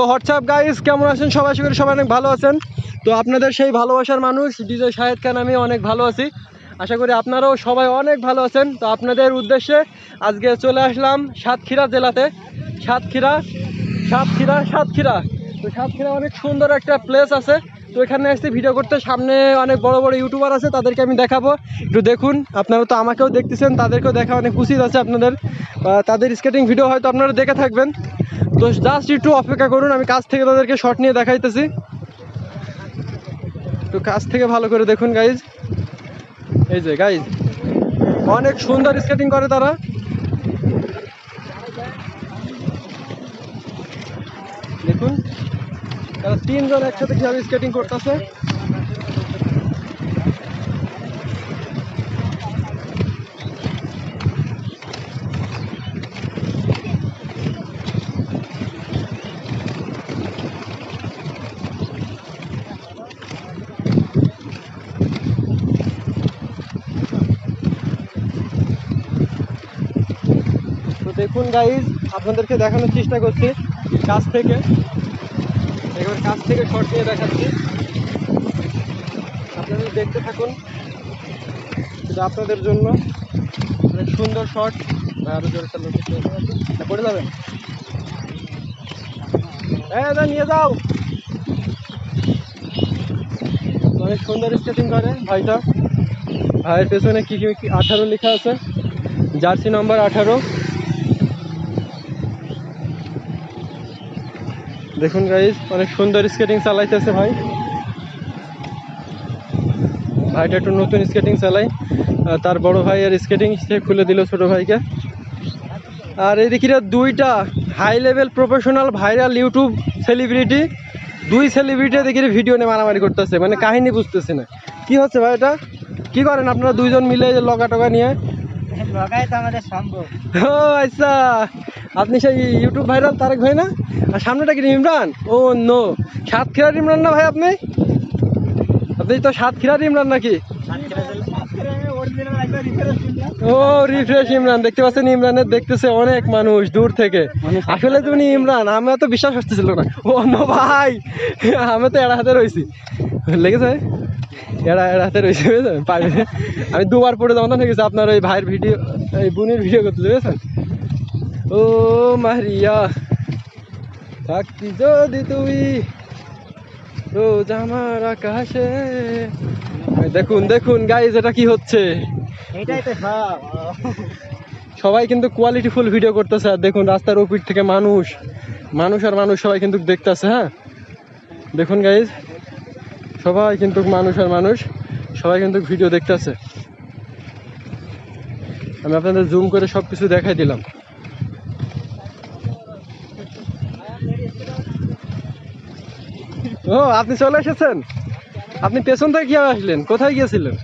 তো WhatsApp guys, কেমন আছেন? সবাই আশা সবাই অনেক ভালো আছেন। তো আপনাদের সেই ভালোবাসার মানুষ, ডিজে শাহেদ খান, আমি অনেক ভালো আছি। আশা করি আপনারাও সবাই অনেক ভালো আছেন। তো আপনাদের উদ্দেশ্যে আজকে চলে আসলাম সাতক্ষীরা জেলাতে। সাতক্ষীরা সাতক্ষীরা সাতক্ষীরা। তো সাতক্ষীরা অনেক সুন্দর একটা প্লেস আছে। তো এখানে এসে ভিডিও করতে সামনে অনেক বড় বড় ইউটিউবার আছে, তাদেরকে আমি দেখাবো। একটু দেখুন, আপনারা তো আমাকেও দেখতেছেন, তাদেরকেও দেখা অনেক উচিত আছে আপনাদের। তাদের স্কেটিং ভিডিও হয়তো আপনারা দেখে থাকবেন। তো জাস্ট একটু অপেক্ষা করুন, আমি কাছ থেকে তাদেরকে শর্ট নিয়ে দেখাইতেছি। একটু কাছ থেকে ভালো করে দেখুন গাইজ এই যে গাইজ অনেক সুন্দর স্কেটিং করে তারা। দেখুন, তারা তিনজন একসাথে কীভাবে স্কেটিং করতেছে। দেখুন গাইজ আপনাদেরকে দেখানোর চেষ্টা করছি কাছ থেকে। এবার কাছ থেকে শর্ট নিয়ে দেখাচ্ছি। আপনারা দেখতে থাকুন এটা আপনাদের জন্য। অনেক সুন্দর শট আরও জোরে হ্যাঁ, পড়ে যাবেন হ্যাঁ দা নিয়ে যাও। অনেক সুন্দর স্কেটিং করে ভাইটা। ভাইয়ের পেছনে কি কি আঠারো লেখা আছে। জার্সি নাম্বার আঠারো। দেখুন গাইজ অনেক সুন্দর স্কেটিং চালাইতেছে ভাই। ভাইটা একটু নতুন স্কেটিং চালাই তার বড় ভাই আর স্কেটিং সে খুলে দিল ছোট ভাইকে। আর এদিকে দুইটা high level professional viral YouTube celebrity দুই সেলিব্রিটি দেখি ভিডিও নিয়ে মারামারি করতেছে। মানে কাহিনী বুঝতেছে না। কি হচ্ছে ভাই এটা? কি করেন আপনারা দুইজন মিলে লগা টগা নিয়ে? ও আচ্ছা। আপনি সেই ইউটিউব ভাইরাল তারেক ভাই না? আর সামনেটা কি ইমরান? ও নো সাতক্ষীরার ইমরান না ভাই আপনি? আপনি তো সাতক্ষীরার ইমরান নাকি? ও রিফ্রেশ ইমরান দেখতে পাচ্ছেন ইমরানের দেখতেছে অনেক মানুষ দূর থেকে। আসলে তুমি ইমরান আমি তো বিশ্বাস হচ্ছিল না। ও নো ভাই আমি তো এড়া হাতে রয়েছি লেগেছে? এড়া হাতে রয়েছে বুঝেছেন? পারবে আমি দুবার পড়ে যাওয়া হয়ে গেছে আপনার ওই ভাইয়ের ভিডিও এই বোনের ভিডিও করতে বুঝেছেন? ও মারিয়া। থাকতি যদি তুই রোজ আমার আকাশে। দেখুন দেখুন গাইজ এটা কি হচ্ছে? এটাই তো সব। সবাই কিন্তু কোয়ালিটি ফুল ভিডিও করতেছে আর দেখুন রাস্তার ওপির থেকে মানুষ মানুষ আর মানুষ সবাই কিন্তু দেখতেছে হ্যাঁ? দেখুন গাইজ সবাই কিন্তু মানুষ আর মানুষ সবাই কিন্তু ভিডিও দেখতেছে। আমি আপনাদের জুম করে সব কিছু দেখাই দিলাম। ও, আপনি চলে এসেছেন? আপনি পেছন থেকে কীভাবে আসলেন? কোথায় গিয়েছিলেন?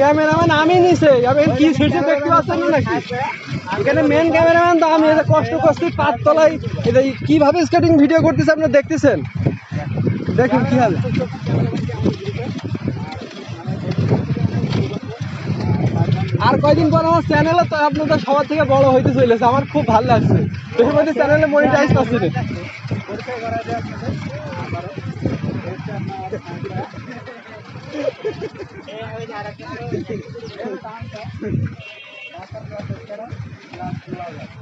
ক্যামেরাম্যান আপনার আমি নিছে আমি কি ছিটছে দেখতে পাচ্ছেন নাকি? এখানে মেন ক্যামেরাম্যান তো আমি এটা কষ্ট করছি পাঁচ তলায় এটা কীভাবে স্কেটিং ভিডিও করতেছে, আপনি দেখতেছেন? দেখুন কি হবে আর কয়দিন পর আমার চ্যানেলে তো আপনাদের সবার থেকে বড় হইতে চলেছে, আমার খুব ভালো লাগছে। এর মধ্যে চ্যানেলে মনিটাইজ পাচ্ছি